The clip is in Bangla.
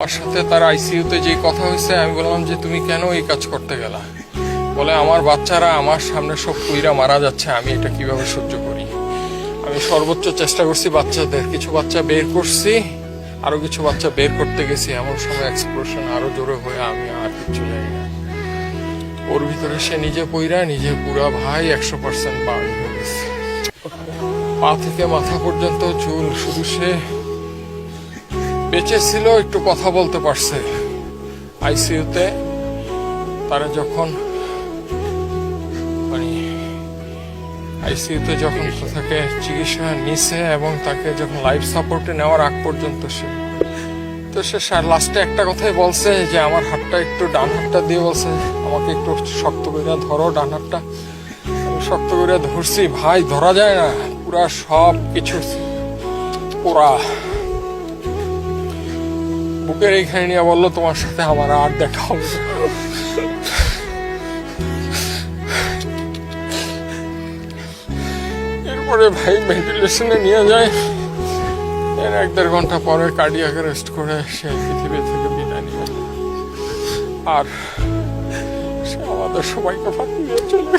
আমার সাথে তার আইসিইউতে যে কথা হয়েছে, আমি বললাম যে, তুমি কেন এই কাজ করতে গেলা? বলে, আমার বাচ্চারা আমার সামনে সব কুইরা মারা যাচ্ছে, আমি এটা কীভাবে সহ্য করি? আমি সর্বোচ্চ চেষ্টা করছি বাচ্চাদের, কিছু বাচ্চা বের করছি, আরও কিছু বাচ্চা বের করতে গেছি, এমন সময় এক্সপ্লোশন আরও জোরে হয়ে আমি আর কিছু জানি না। ওর ভিতরে সে নিজে পইরা নিজে পুরা ভাই একশো পার্সেন্ট বার্ন হয়ে গেছে। পা থেকে মাথা পর্যন্ত চুল, শুধু সে বেঁচে ছিল, একটু কথা বলতে পারছে। আইসিইউতে তারা যখন মানে আইসিইউতে যখন তাকে চিকিৎসা নিছে এবং তাকে যখন লাইফ সাপোর্টে নেওয়ার আগ পর্যন্ত সে তো সে লাস্টে একটা কথাই বলছে যে, আমার হাতটা একটু ডান হাতটা দিয়ে বলছে, আমাকে একটু শক্ত করে ধরো ডান হাতটা। শক্ত করে ধরছি, ভাই, ধরা যায় না, পুরা সব কিছু পুরা বুকের এইখানে নিয়ে বলল, তোমার সাথে আমার আর দেখা হবে এরপরে ভাই ভেন্টিলেশনে নিয়ে যায়। এর এক দেড় ঘণ্টা পরে কার্ডিয়াক রেস্ট করে সে পৃথিবী থেকে বিদায় নিয়ে আর সে আমাদের সবাইকে ফাঁকি চলে